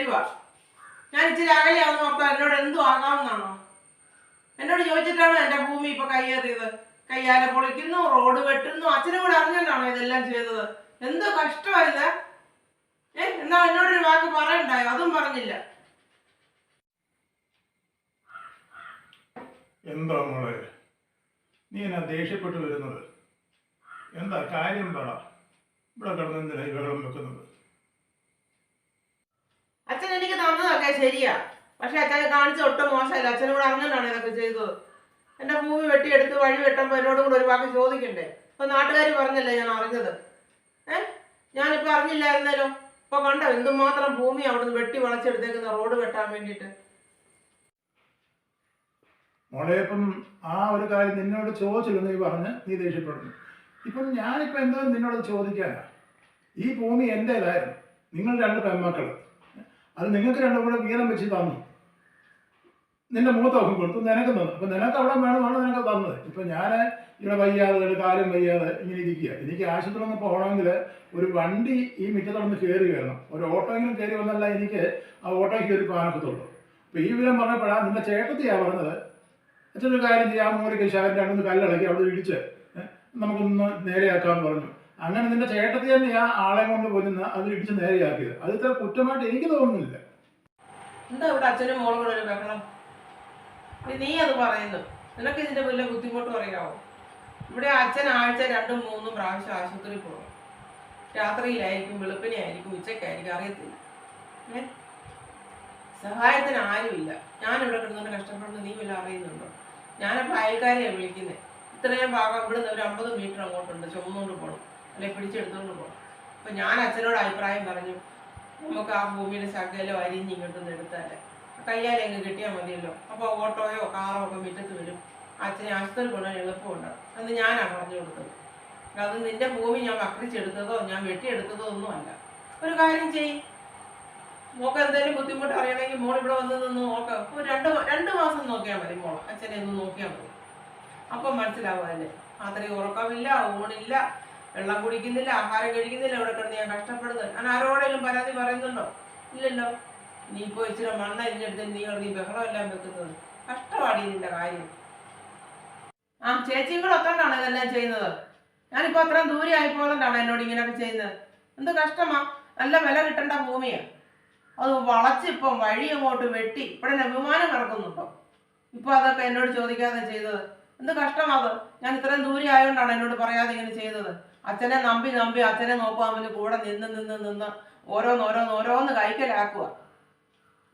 വരുക ഞാൻ ഇച്ചിരി അകലെയാണെന്ന് ഓർത്താൽ എന്നോട് എന്തും ആകാമെന്നാണോ എന്നോട് ചോദിച്ചിട്ടാണോ എന്റെ ഭൂമി ഇപ്പൊ കയ്യേറിയത്? കയ്യാല പൊളിക്കുന്നു റോഡ് വെട്ടുന്നു അച്ഛനും കൂടെ അറിഞ്ഞിട്ടാണോ ഇതെല്ലാം ചെയ്തത്? എന്തോ കഷ്ടമായില്ല ഏ എന്നാ എന്നോടൊരു വാക്ക് പറയണ്ടായോ? അതും പറഞ്ഞില്ല. എന്താ മോളെ? നീ എന്നാ ദേഷ്യപ്പെട്ടു വരുന്നത്? എന്താ കാര്യം പറ ഇവിടെ കടന്നെന്തിനാ ഈ വെള്ളം വെക്കുന്നത് അച്ഛൻ എനിക്ക് തന്നതൊക്കെ ശരിയാ. പക്ഷെ അച്ഛനെ കാണിച്ച ഒട്ടും മോശമല്ല. അച്ഛനും കൂടെ അറിഞ്ഞിട്ടാണ് ഇതൊക്കെ ചെയ്തത്. എന്റെ ഭൂമി വെട്ടിയെടുത്ത് വഴി വെട്ടുമ്പോ എന്നോടും കൂടെ ഒരു വാക്ക് ചോദിക്കണ്ടേ? ഇപ്പൊ നാട്ടുകാർ പറഞ്ഞല്ലേ ഞാൻ അറിഞ്ഞത്? ഏ? ഞാനിപ്പോ അറിഞ്ഞില്ലായിരുന്നല്ലോ. ഇപ്പൊ കണ്ടോ എന്തുമാത്രം ഭൂമി അവിടുന്ന് വെട്ടി വളച്ചെടുത്തേക്കുന്ന റോഡ് വെട്ടാൻ വേണ്ടിയിട്ട്? മോളെ ഇപ്പം ആ ഒരു കാര്യം നിന്നോട് ചോദിച്ചില്ല നീ പറഞ്ഞ് നീ ദേഷ്യപ്പെടുന്നു. ഇപ്പം ഞാനിപ്പോൾ എന്തോ നിന്നോട് ചോദിക്കാനാ? ഈ ഭൂമി എന്റേതായിരുന്നു നിങ്ങൾ രണ്ട് പെൺമക്കൾ അത് നിങ്ങൾക്ക് രണ്ടും കൂടെ വീതം വെച്ച് തന്നു. നിന്റെ മൂത്തൊക്കെ കൊടുത്തു നിനക്ക് തന്നു. അപ്പം നിനക്ക് അവിടെ വേണമെന്നാണ് നിനക്ക് തന്നത്. ഇപ്പം ഞാൻ ഇവിടെ വയ്യാതെ കാര്യം വയ്യാതെ ഇങ്ങനെ ഇരിക്കുക എനിക്ക് ആശുപത്രി ഒന്ന് പോകണമെങ്കിൽ ഒരു വണ്ടി ഈ മിറ്റത്തോടൊന്ന് കയറി വരണം. ഒരു ഓട്ടോയെങ്കിലും കയറി വന്നല്ല എനിക്ക് ആ ഓട്ടോ കയറി പോകാനൊക്കത്തുള്ളൂ അപ്പോൾ ഈ വിവരം പറഞ്ഞപ്പോഴാണ് നിന്റെ ചേട്ടത്തിയാണ് പറഞ്ഞത്. അച്ഛനൊരു കാര്യം ചെയ്യാൻ മൂലയ്ക്ക് ശാലം രണ്ടൊന്ന് കല്ലിളക്കി അവിടെ ഇടിച്ച് നമുക്കൊന്ന് നേരെയാക്കാമെന്ന് പറഞ്ഞു. അങ്ങനെ നിന്റെ ചേട്ടത്തി തന്നെ ആ ആളെ കൊണ്ട് പോയിരുന്ന അത് ഇടിച്ച് നേരെയാക്കിയത്. അത് ഇത്ര കുറ്റമായിട്ട് എനിക്ക് തോന്നുന്നില്ല. എന്താ ഇവിടെ അച്ഛനും മോളും കൂടെ ഒരു ബഹളം? നീ അത് പറയുന്നു. നിനക്ക് ഇതിന്റെ വലിയ ബുദ്ധിമുട്ട് പറയാവോ ഇവിടെ അച്ഛൻ ആഴ്ച രണ്ടും മൂന്നും പ്രാവശ്യം ആശുപത്രി പോകും. രാത്രിയിലായിരിക്കും വെളുപ്പിനെ ആയിരിക്കും ഉച്ചക്കായിരിക്കും അറിയത്തില്ല. ഏ? സഹായത്തിന് ആരുമില്ല. ഞാനിവിടെ കിടന്നുകൊണ്ട് കഷ്ടപ്പെടുന്നത് നീ വല്ല അറിയുന്നുണ്ടോ? ഞാനപ്പോൾ അയൽക്കാരെയാണ് വിളിക്കുന്നത് ഇത്രയും ഭാഗം ഇവിടുന്ന് ഒരു അമ്പത് മീറ്റർ അങ്ങോട്ടുണ്ട്. ചുമന്നുകൊണ്ട് പോകണം അല്ലെ പിടിച്ചെടുത്തോണ്ട് പോകും അപ്പം ഞാൻ അച്ഛനോട് അഭിപ്രായം പറഞ്ഞു നമുക്ക് ആ ഭൂമിയുടെ ശകലം അരിഞ്ഞ് ഇങ്ങോട്ടൊന്ന് എടുത്താൽ കയ്യാലെ അങ്ങ് കിട്ടിയാൽ മതിയല്ലോ. അപ്പോൾ ഓട്ടോയോ കാറോ ഒക്കെ മുറ്റത്ത് വരും അച്ഛനെ ആശുപത്രി കൊണ്ടുപോകാൻ എളുപ്പമുണ്ട്. എന്ന് ഞാനാണ് പറഞ്ഞു കൊടുത്തത്. അത് നിന്റെ ഭൂമി ഞാൻ വക്രിച്ചെടുത്തതോ ഞാൻ വെട്ടിയെടുത്തതോ ഒന്നും അല്ല. ഒരു കാര്യം ചെയ്യ്. മോക്ക് എന്തെങ്കിലും ബുദ്ധിമുട്ട് അറിയണമെങ്കിൽ മോൾ ഇവിടെ വന്ന് നിന്ന് നോക്ക. രണ്ട് രണ്ട് മാസം നോക്കിയാൽ മതി മോൾ അച്ഛനെ ഒന്ന് നോക്കിയാൽ മതി. അപ്പം മനസ്സിലാവുമല്ലേ അത്രയും ഉറക്കമില്ല ഊണില്ല. വെള്ളം കുടിക്കുന്നില്ല ആഹാരം കഴിക്കുന്നില്ല ഇവിടെ കിടന്ന് ഞാൻ കഷ്ടപ്പെടുന്നത് ഞാൻ ആരോടെങ്കിലും പരാതി പറയുന്നുണ്ടോ? ഇല്ലല്ലോ. നീ ഇപ്പോൾ ഇച്ചിരി മണ്ണ് അരിഞ്ഞെടുത്ത് നീ നീ ബഹളം എല്ലാം വെക്കുന്നത്. കഷ്ടപാടി നിന്റെ കാര്യം. ആ ചേച്ചിയും കൂടെ ഒത്തോണ്ടാണ് ഇതെല്ലാം ചെയ്യുന്നത്. ഞാനിപ്പോ അത്രയും ദൂരെ ആയിപ്പോയതുകൊണ്ടാണ് എന്നോട് ഇങ്ങനെയൊക്കെ ചെയ്യുന്നത്. എന്ത് കഷ്ടമാ. നല്ല വില കിട്ടേണ്ട ഭൂമിയാ. അത് വളച്ചിപ്പം വഴി അങ്ങോട്ട് വെട്ടി. ഇവിടെ അഭിമാനം വിമാനം ഇറക്കുന്നു ഇപ്പം. ഇപ്പൊ അതൊക്കെ എന്നോട് ചോദിക്കാതെ ചെയ്തത്. എന്ത് കഷ്ടമാ അത്. ഞാൻ ഇത്രയും ദൂരെ ആയതുകൊണ്ടാണ് എന്നോട് പറയാതെ ഇങ്ങനെ ചെയ്തത്. അച്ഛനെ നമ്പി നമ്പി അച്ഛനെ നോക്കുവാൻ കൂടെ നിന്ന് നിന്ന് നിന്ന് ഓരോന്ന് ഓരോന്ന് ഓരോന്ന് കൈക്കലാക്കുക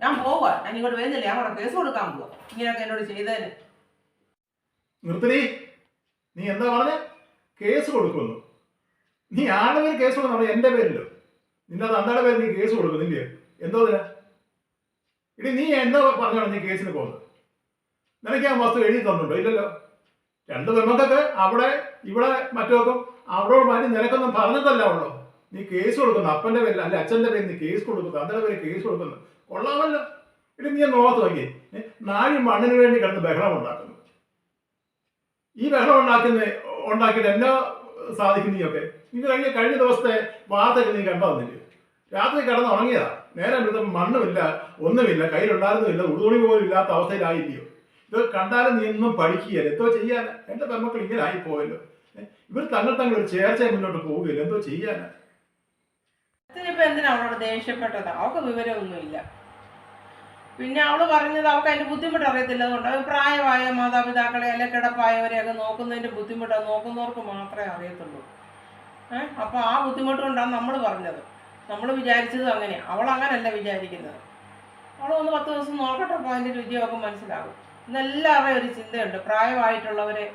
ഞാൻ പോവുക ഞാൻ ഇങ്ങോട്ട് വരുന്നില്ല. ഞാൻ അവിടെ കേസ് കൊടുക്കാൻ പോവാ. ഇങ്ങനെയൊക്കെ എന്നോട് ചെയ്തതിന് നിർത്തടി. നീ എന്താ പറഞ്ഞ? കേസ് കൊടുക്കുന്നു. നീ ആരുടെ പേര് കേസ് കൊടുക്കണം എന്റെ പേരിലോ? നിന്റെ തന്തയുടെ പേര് നീ കേസ് കൊടുക്കുന്നില്ലേ എന്തോ ഇടി നീ എന്തോ പറഞ്ഞോ നീ കേസിന് പോകുന്നത്? നിനക്ക് ആ വസ്തു എഴുതി തന്നുണ്ടോ ഇല്ലല്ലോ. രണ്ട് പെൺമക്കൊക്കെ അവിടെ ഇവിടെ മറ്റൊക്കെ അവിടെ മാറ്റി നിനക്കൊന്നും പറഞ്ഞതല്ല ഉള്ളൂ. നീ കേസ് കൊടുക്കുന്നു. അപ്പന്റെ പേരിൽ അല്ലെ അച്ഛന്റെ പേരിൽ നീ കേസ് കൊടുക്കുന്നു. അതിന്റെ പേര് കേസ് കൊടുക്കുന്നു. കൊള്ളാമല്ലോ. ഇനി നീ നോക്കത്ത് നോക്കി നാഴി മണ്ണിന് വേണ്ടി കിടന്ന് ബഹളം ഉണ്ടാക്കുന്നു. ഈ ബഹളം ഉണ്ടാക്കുന്ന ഉണ്ടാക്കിയിട്ട് എന്നാ സാധിക്കും നീയൊക്കെ? നീ കഴിഞ്ഞ കഴിഞ്ഞ ദിവസത്തെ വാർത്തയൊക്കെ നീ കണ്ടോ വന്നില്ലേ? രാത്രി കിടന്ന് ഉറങ്ങിയതാ. നേരെ മണ്ണുമില്ല ഒന്നുമില്ല കയ്യിലുണ്ടായിരുന്നില്ല ഉടുതുണി പോലും ഇല്ലാത്ത അവസ്ഥയിലായില്ലയോ ഇത് കണ്ടാലും നീ ഒന്നും പഠിക്കുകയല്ല? എന്തോ ചെയ്യാൻ എന്റെ പെൺമക്കൾ ഇങ്ങനെ ആയിപ്പോയല്ലോ ഇവർ തങ്ങൾ തങ്ങൾ ഒരു ചേർച്ച മുന്നോട്ട് പോവുകയില്ല? എന്തോ ചെയ്യാനാ? അവളോട് ദേഷ്യപ്പെട്ടത്? അവൾക്ക് വിവരമൊന്നുമില്ല. പിന്നെ അവൾ പറഞ്ഞത് അവൾക്ക് അതിന്റെ ബുദ്ധിമുട്ട് അറിയത്തില്ല. അതുകൊണ്ട് പ്രായമായ മാതാപിതാക്കളെ അല്ലെ കിടപ്പായവരെയൊക്കെ നോക്കുന്നതിന്റെ ബുദ്ധിമുട്ട് നോക്കുന്നവർക്ക് മാത്രമേ അറിയത്തുള്ളൂ. ഏഹ് അപ്പൊ ആ ബുദ്ധിമുട്ട് കൊണ്ടാണ് നമ്മൾ പറഞ്ഞത്. നമ്മൾ വിചാരിച്ചത് അങ്ങനെ അവൾ അങ്ങനല്ല വിചാരിക്കുന്നത്. അവൾ ഒന്ന് പത്ത് ദിവസം നോക്കട്ടെ അപ്പോൾ അതിന്റെ രുചിയൊക്കെ മനസ്സിലാകും. ഇന്നെല്ലാവരുടെയും ഒരു ചിന്തയുണ്ട്. പ്രായമായിട്ടുള്ളവരെ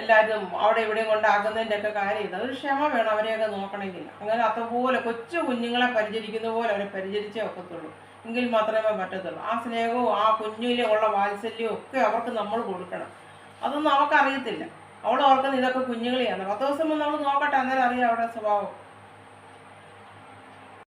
എല്ലാവരും അവിടെ ഇവിടെയും കൊണ്ടാക്കുന്നതിന്റെ ഒക്കെ കാര്യം ഇത്. അതൊരു ക്ഷമ വേണം അവരെയൊക്കെ നോക്കണമെങ്കിൽ. അങ്ങനെ അതുപോലെ കൊച്ചു കുഞ്ഞുങ്ങളെ പരിചരിക്കുന്ന പോലെ അവരെ പരിചരിച്ചേ ഒക്കത്തുള്ളൂ. എങ്കിൽ മാത്രമേ പറ്റത്തുള്ളൂ. ആ സ്നേഹവും ആ കുഞ്ഞിലെ ഉള്ള വാത്സല്യവും ഒക്കെ അവർക്ക് നമ്മൾ കൊടുക്കണം. അതൊന്നും അവർക്കറിയത്തില്ല അവൾ ഓർക്കുന്ന ഇതൊക്കെ കുഞ്ഞുങ്ങളെയാണ്. പത്ത് ദിവസം മുമ്പ് നമ്മൾ നോക്കട്ടെ അന്നേരം അറിയാം അവരുടെ സ്വഭാവം.